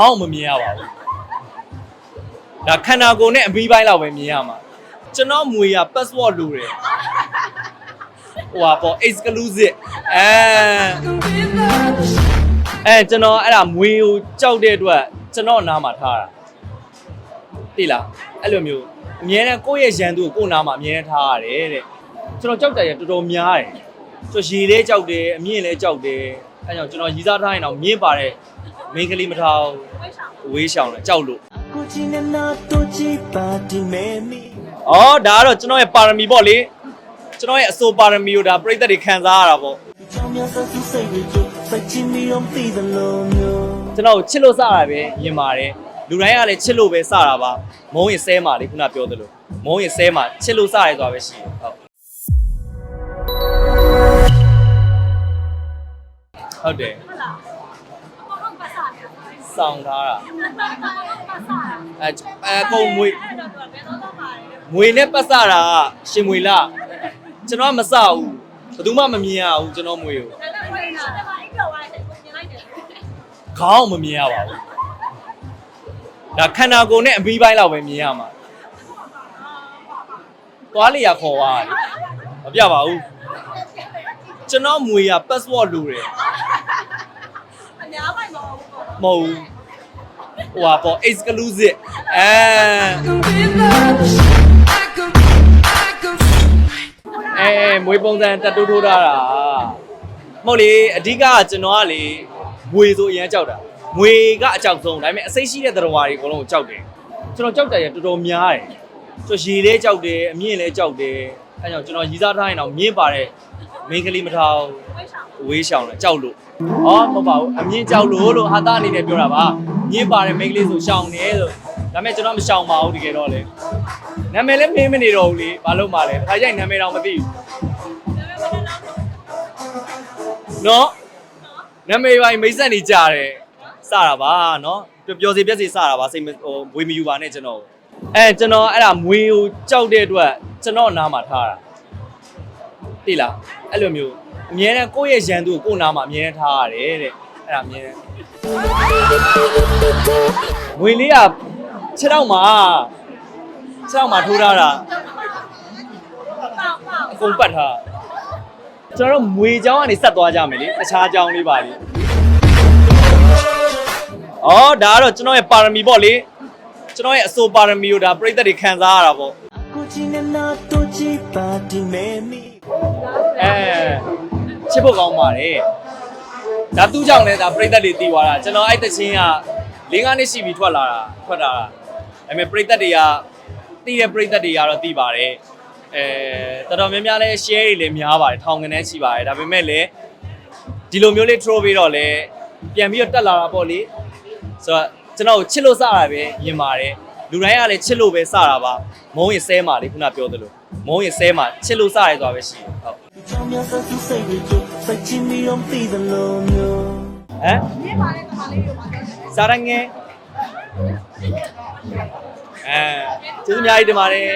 ခေါင်းမမြင်ရပါဘူးဒါခန္ဓာကိုယ်နဲ့အပြီးပိုင်းလောက်ပဲမြင်ရမှာကျွန်တော်မွေရ password လိုတယ်ဟိုပါပေါ့ exclusive အဲအဲကျွန်တော်အဲ့ဒါမွေကိုကြောက်တဲ့အတွက်ကျွန်တော်နားမှာထားတာသိလားအဲ့လိုမျိုးအမြဲတမ်းကိုယ့်ရဲ့ရန်သူကိုကိုယ့်နားမှာအမြဲတမ်းထားရတယ်တဲ့ကျွန်တော်ကြောက်တယ်ရတော်တော်များတယ်ကျွန်တော်ရေလဲကြောက်တယ်အမြင့်လဲကြောက်တယ်အဲကြောင့်ကျွန်တော်ရီးစားထားရင်တော့မြင့်ပါတဲ့ မိန်းကလေးမထားဘူးဝေးရှောင်တယ်ကြောက်လို့ကိုချင်တဲ့နာတို့ချစ်ပါဒီမဲမီ။အော်ဒါကတော့ကျွန်တော်ရဲ့ပါရမီပေါ့လေ။ကျွန်တော်ရဲ့အဆိုပါရမီကိုဒါပြိသက်တွေခံစားရတာပေါ့ကြောင်များစသူစိတ်တွေကြစိတ်ချင်မီအောင်သိသလိုမျိုး။ကျွန်တော်ကိုချစ်လို့စတာပဲရင်ပါတယ်။လူတိုင်းကလည်းချစ်လို့ပဲစတာပါ။မုံရင်ဆဲမှာလေခုနပြောသလို။မုံရင်ဆဲမှာချစ်လို့စရဲဆိုတာပဲရှိတယ်။ဟုတ်။ဟုတ်တယ်ဟုတ်လားအပေါ်ကပတ်စားတယ်။ စောင်းထားတာပတ်စားတာ။အဲအဲကုံမွေအဲ့တော့တော့ဘယ်တော့တော့ပါတယ်မွေနဲ့ပတ်စတာကရှင်မွေလား။ကျွန်တော်ကမစဘူး။ဘယ်သူမှမမြင်ရဘူးကျွန်တော်မွေကိုဒါပေမဲ့ဝင်တာတယ်မှာအိပ်တော့သွားတယ်ကိုမြင်လိုက်တယ်ခေါင်းမမြင်ရပါဘူးဒါခန္ဓာကိုယ်နဲ့အပြီးပိုင်းလောက်ပဲမြင်ရမှာသွားလေရခေါ်သွားတာလေမပြပါဘူးကျွန်တော်မွေရ password လိုတယ် မဟုတ်ဘူးဟိုပါပေါ့ exclusive အဲ အဲမွေပုံစံတက်တိုးထိုးထားတာမဟုတ်လေအဓိကကကျွန်တော်ကလေမွေဆိုအရင်ကြောက်တာမွေကအကြောက်ဆုံးဒါပေမဲ့အစိတ်ရှိတဲ့သတ္တဝါတွေအကုန်လုံးကိုကြောက်တယ်ကျွန်တော်ကြောက်တယ်ရတော်တော်များတယ်ကျွန်တော်ရေလဲကြောက်တယ်အမြင့်လဲကြောက်တယ်အဲကြောင့်ကျွန်တော်ရီးစားထားရင်တော့မြင့်ပါတဲ့ မိန်းကလေးမထားဘူးဝိတ်ဆောင်ဝေးရှောင်တယ်ကြောက်လို့ဟောမဟုတ်ပါဘူးအမြင့်ကြောက်လို့လို့ဟာသားအနေနဲ့ပြောတာပါမြင့်ပါတယ်မိန်းကလေးဆိုရှောင်တယ်လို့ဒါပေမဲ့ကျွန်တော်မရှောင်ပါဘူးတကယ်တော့လေနာမည်လည်းမင်းမနေတော့ဘူးလေဘာလို့မှလဲဒါကြိုက်နာမည်တော့မသိဘူးဒါပေမဲ့လည်းနောက်နော်နာမည်ပိုင်းမိတ်ဆက်နေကြတယ်စတာပါနော်ပျော်စီပြက်စီစတာပါစိတ်မဟိုဝေမယူပါနဲ့ကျွန်တော်အဲကျွန်တော်အဲ့ဒါမွေကိုကြောက်တဲ့အတွက်ကျွန်တော်နားမှာထားတာ သိလားအဲ့လိုမျိုးအမြဲတမ်းကိုယ့်ရဲ့ရန်သူကိုကိုယ့်နာမှာအမြဲတမ်းထားရတယ်တဲ့အဲ့ဒါအမြဲတမ်းငွေလေးကခြေထောက်မှာခြေထောက်မှာထိုးထားတာအကုန်ပတ်ထားကျွန်တော်တို့မွေချောင်းကနေဆက်သွားကြမယ်လေတခြားချောင်းလေးပါလေအော်ဒါကတော့ကျွန်တော်ရဲ့ပါရမီပေါ့လေကျွန်တော်ရဲ့အဆိုပါရမီကိုဒါပြိသက်တွေခံစားရတာပေါ့ ချင်တဲ့နာတို့ချစ်ပါဒီမဲမီအဲချစ်ဖို့ကောင်းပါတယ်ဒါသူ့ကြောင့်လဲဒါပြိသက်တွေတည်သွားတာကျွန်တော်အဲ့တချင်းက၄၅နှစ်ရှိပြီထွက်လာတာထွက်တာဒါပေမဲ့ပြိသက်တွေကတည်တဲ့ပြိသက်တွေကတော့တည်ပါတယ်အဲတော်တော်များများလဲ share တွေလည်းများပါတယ်ထောင်ကနေရှိပါတယ်ဒါပေမဲ့လည်းဒီလိုမျိုးလေး throw ပြီးတော့လဲပြန်ပြီးတော့တက်လာတာပေါ့လေဆိုတော့ကျွန်တော်ကိုချစ်လို့စတာပဲရင်ပါတယ်လူတိုင်းကလည်းချစ်လို့ပဲစတာပါမုံရင်ဆဲမှာလေခုနပြောသလို မုံရင်ဆဲမှာချစ်လို့စရဲဆိုတာပဲရှိတယ်ဟုတ်ကြောင်များစသူစိတ်တွေကြစိတ်ချင်မီအောင်သိသလိုမျိုးဟမ်မြင်ပါတဲ့ခါလေးတွေမှာတော့စားရငယ်အဲကျေးဇူးအများကြီးတင်ပါတယ်